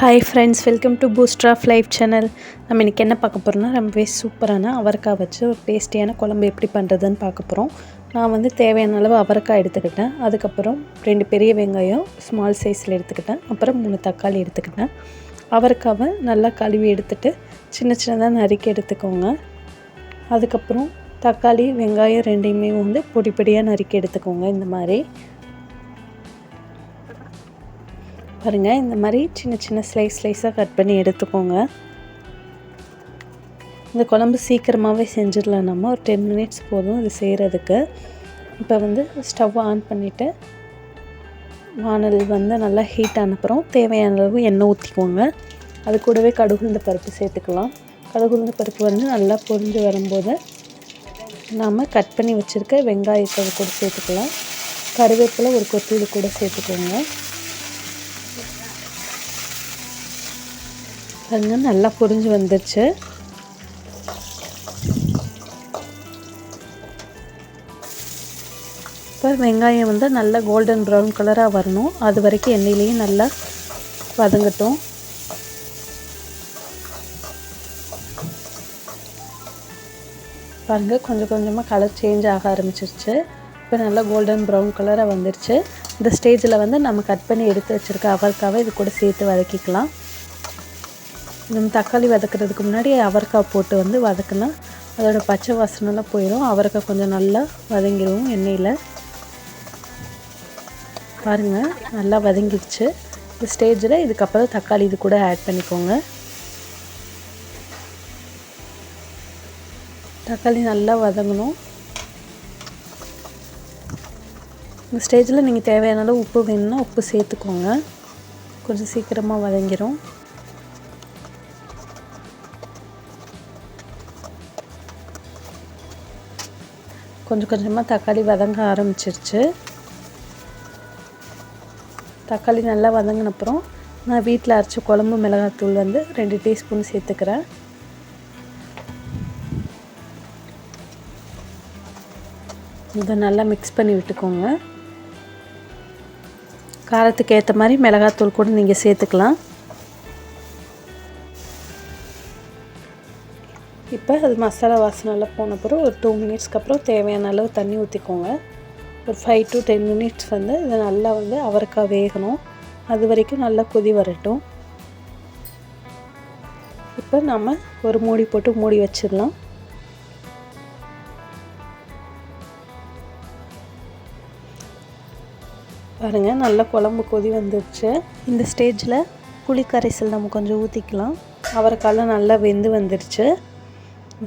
Hi friends welcome to booster of life channel நம்ம இன்றைக்கி என்ன பார்க்க போகிறோம்னா ரொம்பவே சூப்பரான அவரைக்காய் வச்சு ஒரு டேஸ்டியான குழம்பு எப்படி பண்ணுறதுன்னு பார்க்க போகிறோம் நான் வந்து தேவையான அளவு அவரைக்காய் எடுத்துக்கிட்டேன். அதுக்கப்புறம் ரெண்டு பெரிய வெங்காயம் ஸ்மால் சைஸில் எடுத்துக்கிட்டேன். அப்புறம் மூணு தக்காளி எடுத்துக்கிட்டேன். அவரைக்காவை நல்லா கழுவி எடுத்துட்டு சின்ன சின்னதாக நறுக்கி எடுத்துக்கோங்க. அதுக்கப்புறம் தக்காளி வெங்காயம் ரெண்டையுமே வந்து பொடி பொடியாக நறுக்கி எடுத்துக்கோங்க. இந்த மாதிரி பாருங்கள் இந்த மாதிரி சின்ன சின்ன ஸ்லைஸ் ஸ்லைஸாக கட் பண்ணி எடுத்துக்கோங்க. இந்த குழம்பு சீக்கிரமாகவே செஞ்சிடலாம். நம்ம ஒரு டென் மினிட்ஸ் போதும் இது செய்கிறதுக்கு இப்போ வந்து ஸ்டவ் ஆன் பண்ணிவிட்டு வானல் வந்து நல்லா ஹீட் ஆனப்புறம் தேவையான அளவு எண்ணெய் ஊற்றிக்கோங்க அது கூடவே கடுகுந்த பருப்பு சேர்த்துக்கலாம். கடுகுந்த பருப்பு வந்து நல்லா பொரிஞ்சு வரும்போது நாம் கட் பண்ணி வச்சுருக்க வெங்காயத்தை கூட சேர்த்துக்கலாம். கருவேப்பிலை ஒரு கொத்தூரி கூட சேர்த்துக்கோங்க. பாருங்க நல்லா புரிஞ்சு வந்துருச்சு. இப்போ வெங்காயம் வந்து நல்லா கோல்டன் ப்ரௌன் கலராக வரணும். அது வரைக்கும் எண்ணெயிலேயே நல்லா வதங்கட்டும். பாருங்கள் கொஞ்சம் கொஞ்சமாக கலர் சேஞ்ச் ஆக ஆரம்பிச்சிருச்சு. இப்போ நல்லா கோல்டன் ப்ரௌன் கலராக வந்துருச்சு. இந்த ஸ்டேஜில் வந்து நம்ம கட் பண்ணி எடுத்து வச்சுருக்க அவரைக்காவை இது கூட சேர்த்து வதக்கிக்கலாம். நம்ம தக்காளி வதக்கிறதுக்கு முன்னாடி அவரைக்காய் போட்டு வந்து வதக்கினா அதோடய பச்சை வாசனைலாம் போயிடும் அவரைக்காய் கொஞ்சம் நல்லா வதங்கிடுவோம் எண்ணெயில். பாருங்கள் நல்லா வதங்கிடுச்சு. இந்த ஸ்டேஜில் இதுக்கப்புறம் தக்காளி இது கூட ஆட் பண்ணிக்கோங்க. தக்காளி நல்லா வதங்கணும். இந்த ஸ்டேஜில் நீங்கள் தேவையான அளவு உப்பு வேணும்னா உப்பு சேர்த்துக்கோங்க. கொஞ்சம் சீக்கிரமாக வதங்கிடும் கொஞ்சம் கொஞ்சமாக தக்காளி வதங்க ஆரம்பிச்சிருச்சு. தக்காளி நல்லா வதங்கினப்புறம் நான் வீட்டில் அரைச்ச குழம்பு மிளகாத்தூள் வந்து ரெண்டு டீஸ்பூன் சேர்த்துக்கிறேன். இதை நல்லா மிக்ஸ் பண்ணி விட்டுக்கோங்க. காரத்துக்கு ஏற்ற மாதிரி மிளகாத்தூள் கூட நீங்கள் சேர்த்துக்கலாம். இப்போ அது மசாலா வாசனைலாம் போன பிறகு ஒரு டூ மினிட்ஸ்க்கு அப்புறம் தேவையான அளவு தண்ணி ஊற்றிக்கோங்க ஒரு ஃபைவ் டு டென் மினிட்ஸ் வந்து இதை நல்லா வந்து அவரைக்காய் வேகணும். அது வரைக்கும் நல்லா கொதி வரட்டும். இப்போ நம்ம ஒரு மூடி போட்டு மூடி வச்சிடலாம். பாருங்கள் நல்லா குழம்பு கொதி வந்துடுச்சு இந்த ஸ்டேஜில் புளிக்கரைசல் நம்ம கொஞ்சம் ஊற்றிக்கலாம் அவரைக்காலாம் நல்லா வெந்து வந்துடுச்சு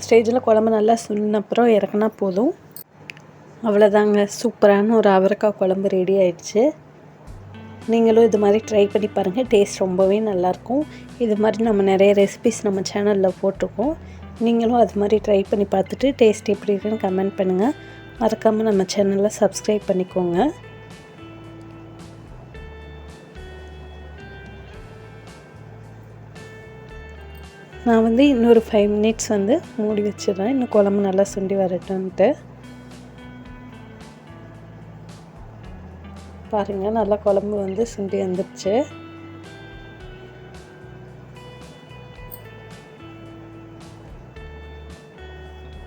ஸ்டேஜில் குழம்பு நல்லா சுண்ணப்புறம் இறக்குனா போதும். அவ்வளோதாங்க. சூப்பரான ஒரு அவரைக்காய் குழம்பு ரெடி ஆயிடுச்சு. நீங்களும் இது மாதிரி ட்ரை பண்ணி பாருங்கள் டேஸ்ட் ரொம்பவே நல்லாயிருக்கும். இது மாதிரி நம்ம நிறைய ரெசிபிஸ் நம்ம சேனலில் போட்டிருக்கோம். நீங்களும் அது மாதிரி ட்ரை பண்ணி பார்த்துட்டு டேஸ்ட் எப்படி இருக்குன்னு கமெண்ட் பண்ணுங்கள் மறக்காமல் நம்ம சேனலில் சப்ஸ்கிரைப் பண்ணிக்கோங்க. நான் வந்து இன்னொரு ஃபைவ் மினிட்ஸ் வந்து மூடி வச்சிடுறேன். இன்னும் குழம்பு நல்லா சுண்டி வரட்டும்ன்ட்டு. பாருங்கள் நல்லா குழம்பு வந்து சுண்டி வந்துடுச்சு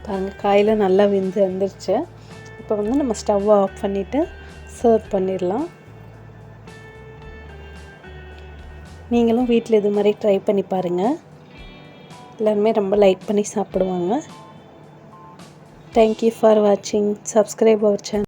பாருங்கள் காயில் நல்லா வெந்து வந்துருச்சு. இப்போ வந்து நம்ம ஸ்டவ்வை ஆஃப் பண்ணிவிட்டு சர்வ் பண்ணிடலாம். நீங்களும் வீட்டில் இது மாதிரி ட்ரை பண்ணி பாருங்கள் எல்லாருமே ரொம்ப லைக் பண்ணி சாப்பிடுவாங்க. தேங்க்யூ ஃபார் வாட்சிங் சப்ஸ்கிரைப் அவர் சேனல்